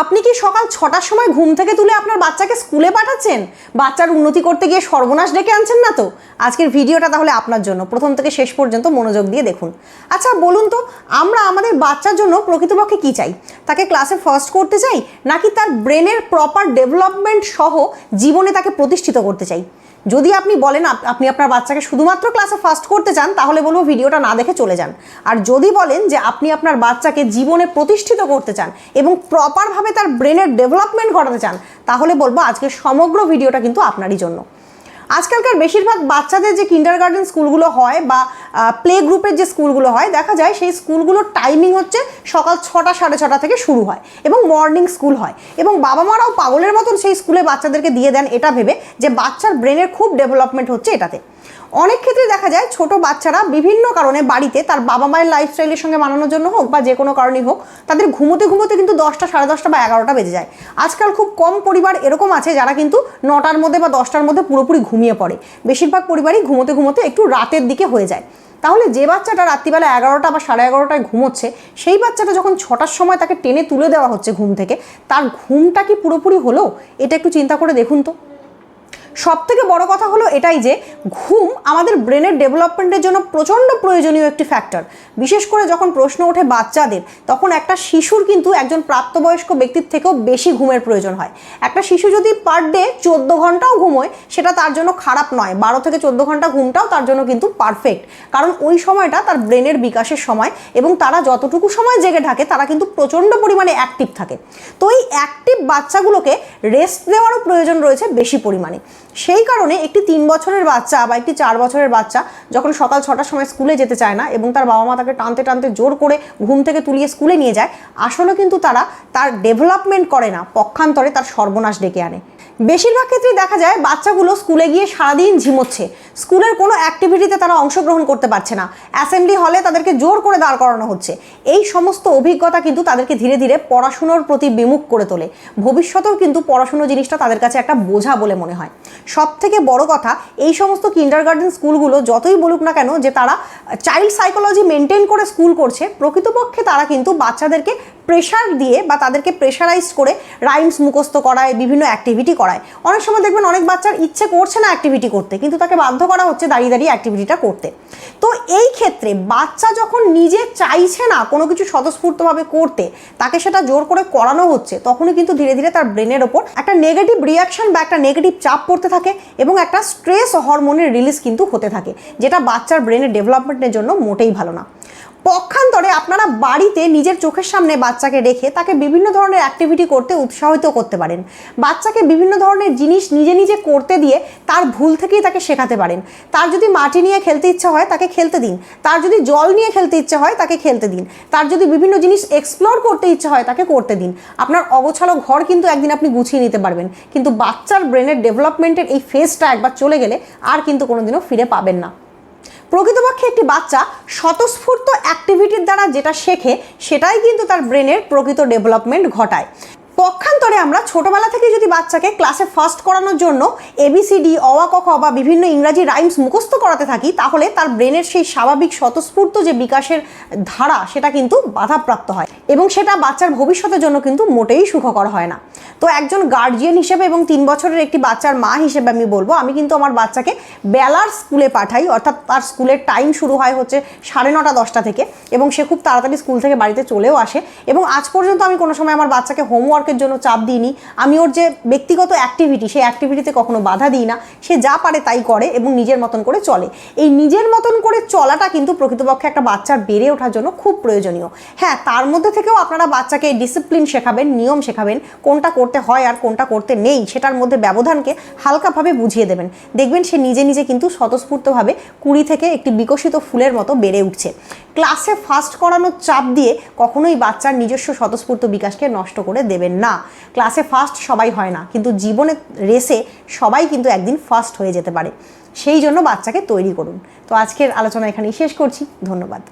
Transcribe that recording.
আপনি কি সকাল ছটার সময় ঘুম থেকে তুলে আপনার বাচ্চাকে স্কুলে পাঠাচ্ছেন? বাচ্চার উন্নতি করতে গিয়ে সর্বনাশ ডেকে আনছেন না তো? আজকের ভিডিওটা তাহলে আপনার জন্য। প্রথম থেকে শেষ পর্যন্ত মনোযোগ দিয়ে দেখুন। আচ্ছা বলুন তো, আমরা আমাদের বাচ্চার জন্য প্রকৃতপক্ষে কি চাই? তাকে ক্লাসে ফার্স্ট করতে চাই, নাকি তার ব্রেনের প্রপার ডেভেলপমেন্ট সহ জীবনে তাকে প্রতিষ্ঠিত করতে চাই? যদি আপনি বলেন আপনি আপনার বাচ্চাকে শুধুমাত্র ক্লাসে ফার্স্ট করতে চান, তাহলে বলব ভিডিওটা না দেখে চলে যান। আর যদি বলেন যে আপনি আপনার বাচ্চাকে জীবনে প্রতিষ্ঠিত করতে চান এবং প্রপারভাবে তার ব্রেনের ডেভেলপমেন্ট ঘটাতে চান, তাহলে বলব আজকে সমগ্র ভিডিওটা কিন্তু আপনারই জন্য। আজকালকার বেশিরভাগ বাচ্চাদের যে কিন্ডার গার্ডেন স্কুলগুলো হয় বা প্লে গ্রুপের যে স্কুলগুলো হয়, দেখা যায় সেই স্কুলগুলোর টাইমিং হচ্ছে সকাল ছটা, সাড়ে ছটা থেকে শুরু হয় এবং মর্নিং স্কুল হয়। এবং বাবা মারাও পাগলের মতন সেই স্কুলে বাচ্চাদেরকে দিয়ে দেন এটা ভেবে যে বাচ্চার ব্রেনের খুব ডেভেলপমেন্ট হচ্ছে এটাতে। অনেক ক্ষেত্রে দেখা যায় ছোট বাচ্চারা বিভিন্ন কারণে বাড়িতে তার বাবা মায়ের লাইফস্টাইলের সঙ্গে মানানোর জন্য হোক বা যে কোনো কারণেই হোক, তাদের ঘুমোতে ঘুমোতে কিন্তু দশটা, সাড়ে দশটা বা এগারোটা বেজে যায়। আজকাল খুব কম পরিবার এরকম আছে যারা কিন্তু নটার মধ্যে বা দশটার মধ্যে পুরোপুরি ঘুমিয়ে পড়ে। বেশিরভাগ পরিবারই ঘুমোতে ঘুমোতে একটু রাতের দিকে হয়ে যায়। তাহলে যে বাচ্চাটা রাত্রিবেলা এগারোটা বা সাড়ে এগারোটায় ঘুমোচ্ছে, সেই বাচ্চাটা যখন ছটার সময় তাকে টেনে তুলে দেওয়া হচ্ছে ঘুম থেকে, তার ঘুমটা কি পুরোপুরি হলো? এটা একটু চিন্তা করে দেখুন তো। সব থেকে বড় কথা হলো এটাই যে ঘুম আমাদের ব্রেনের ডেভেলপমেন্টের জন্য প্রচণ্ড প্রয়োজনীয় একটি ফ্যাক্টর। বিশেষ করে যখন প্রশ্ন ওঠে বাচ্চাদের, তখন একটা শিশুর কিন্তু একজন প্রাপ্তবয়স্ক ব্যক্তির থেকেও বেশি ঘুমের প্রয়োজন হয়। একটা শিশু যদি পার ডে চোদ্দ ঘন্টাও ঘুমোয়, সেটা তার জন্য খারাপ নয়। বারো থেকে চোদ্দ ঘণ্টা ঘুমটাও তার জন্য কিন্তু পারফেক্ট কারণ ওই সময়টা তার ব্রেনের বিকাশের সময় এবং তারা যতটুকু সময় জেগে থাকে, তারা কিন্তু প্রচণ্ড পরিমাণে অ্যাক্টিভ থাকে। তো এই অ্যাক্টিভ বাচ্চাগুলোকে রেস্ট দেওয়ারও প্রয়োজন রয়েছে বেশি পরিমাণে। সেই কারণে একটি তিন বছরের বাচ্চা বা একটি চার বছরের বাচ্চা যখন সকাল ছটার সময় স্কুলে যেতে চায় না এবং তার বাবা মা তাকে টানতে টানতে জোর করে ঘুম থেকে তুলিয়ে স্কুলে নিয়ে যায়, আসলে কিন্তু তারা তার ডেভেলপমেন্ট করে না, পক্ষান্তরে তার সর্বনাশ ডেকে আনে। বেশিরভাগ ক্ষেত্রে দেখা যায় বাচ্চাগুলো স্কুলে গিয়ে সারাদিন ঝিমোচ্ছে। স্কুলের কোনো অ্যাক্টিভিটিতে তারা অংশগ্রহণ করতে পারছে না। অ্যাসেম্বলি হলে তাদেরকে জোর করে দাঁড় করানো হচ্ছে। এই সমস্ত অভিজ্ঞতা কিন্তু তাদেরকে ধীরে ধীরে পড়াশুনোর প্রতি বিমুখ করে তোলে। ভবিষ্যতেও কিন্তু পড়াশুনো জিনিসটা তাদের কাছে একটা বোঝা বলে মনে হয়। সব থেকে বড় কথা, এই সমস্ত কিন্ডার গার্ডেন স্কুলগুলো যতই বলুক না কেন যে তারা চাইল্ড সাইকোলজি মেনটেন করে স্কুল করছে, প্রকৃতপক্ষে তারা কিন্তু বাচ্চাদেরকে প্রেশার দিয়ে বা তাদেরকে প্রেশারাইজ করে রাইমস মুখস্থ করায়, বিভিন্ন অ্যাক্টিভিটি করায়। অনেক সময় দেখবেন অনেক বাচ্চার ইচ্ছে করছে না অ্যাক্টিভিটি করতে, কিন্তু তাকে বাধ্য করা হচ্ছে দাঁড়িয়ে দাঁড়িয়ে অ্যাক্টিভিটিটা করতে। তো এই ক্ষেত্রে বাচ্চা যখন নিজে চাইছে না কোনো কিছু স্বতঃস্ফূর্তভাবে করতে, তাকে সেটা জোর করে করানো হচ্ছে, তখনই কিন্তু ধীরে ধীরে তার ব্রেনের ওপর একটা নেগেটিভ রিয়াকশন বা একটা নেগেটিভ চাপ পড়তে থাকে এবং একটা স্ট্রেস হরমোনের রিলিজ কিন্তু হতে থাকে, যেটা বাচ্চার ব্রেনের ডেভেলপমেন্টের জন্য মোটেই ভালো না। পক্ষান্তরে আপনারা বাড়িতে নিজের চোখের সামনে বাচ্চাকে রেখে তাকে বিভিন্ন ধরনের অ্যাক্টিভিটি করতে উৎসাহিত করতে পারেন। বাচ্চাকে বিভিন্ন ধরনের জিনিস নিজে নিজে করতে দিয়ে তার ভুল থেকেই তাকে শেখাতে পারেন। তার যদি মাটি নিয়ে খেলতে ইচ্ছা হয়, তাকে খেলতে দিন। তার যদি জল নিয়ে খেলতে ইচ্ছা হয়, তাকে খেলতে দিন। তার যদি বিভিন্ন জিনিস এক্সপ্লোর করতে ইচ্ছা হয়, তাকে করতে দিন। আপনার অগোছালো ঘর কিন্তু একদিন আপনি গুছিয়ে নিতে পারবেন। কিন্তু বাচ্চার ব্রেনের ডেভেলপমেন্টের এই ফেজটা একবার চলে গেলে আর কিন্তু কোনোদিনও ফিরে পাবেন না। প্রকৃতপক্ষে একটি বাচ্চা স্বতঃস্ফূর্ত অ্যাক্টিভিটির দ্বারা যেটা শেখে, সেটাই কিন্তু তার ব্রেনের প্রকৃত ডেভেলপমেন্ট ঘটায়। পক্ষান্তরে আমরা ছোটবেলা থেকে যদি বাচ্চাকে ক্লাসে ফার্স্ট করানোর জন্য এবিসিডি অওয়া ক, খ বা বিভিন্ন ইংরাজি রাইমস মুখস্থ করাতে থাকি, তাহলে তার ব্রেনের সেই স্বাভাবিক স্বতঃস্ফূর্ত যে বিকাশের ধারা, সেটা কিন্তু বাধাপ্রাপ্ত হয় এবং সেটা বাচ্চার ভবিষ্যতের জন্য কিন্তু মোটেই সুখকর হয় না। তো একজন গার্জিয়ান হিসেবে এবং তিন বছরের একটি বাচ্চার মা হিসেবে আমি বলব, আমি কিন্তু আমার বাচ্চাকে বেলার স্কুলে পাঠাই, অর্থাৎ তার স্কুলের টাইম শুরু হয় হচ্ছে সাড়ে নটা, দশটা থেকে এবং সে খুব তাড়াতাড়ি স্কুল থেকে বাড়িতে চলেও আসে এবং আজ পর্যন্ত আমি কোনো সময় আমার বাচ্চাকে হোমওয়ার্কের জন্য চাপ দিইনি। আমি ওর যে ব্যক্তিগত অ্যাক্টিভিটি সেই অ্যাক্টিভিটিতে কখনো বাধা দিই না। সে যা পারে তাই করে এবং নিজের মতন করে চলে। এই নিজের মতন করে চলাটা কিন্তু প্রকৃতপক্ষে একটা বাচ্চার বেড়ে ওঠার জন্য খুব প্রয়োজনীয়। হ্যাঁ তার মধ্যে থেকেও আপনারা বাচ্চাকে ডিসিপ্লিন শেখাবেন, নিয়ম শেখাবেন, কোনটা করতে হয় আর কোনটা করতে নেই, সেটার মধ্যে ব্যবধানকে হালকাভাবে বুঝিয়ে দেবেন। দেখবেন সে নিজে নিজে কিন্তু স্বতঃস্ফূর্তভাবে কুড়ি থেকে একটি বিকশিত ফুলের মতো বেড়ে উঠছে। ক্লাসে ফার্স্ট করানোর চাপ দিয়ে কখনোই বাচ্চার নিজস্ব স্বতঃস্ফূর্ত বিকাশকে নষ্ট করে দেবেন না। ক্লাসে ফার্স্ট সবাই হয় না, কিন্তু জীবনে রেসে সবাই কিন্তু একদিন ফার্স্ট হয়ে যেতে পারে। সেই জন্য বাচ্চাকে তৈরি করুন। তো আজকের আলোচনা এখানেই শেষ করছি। ধন্যবাদ।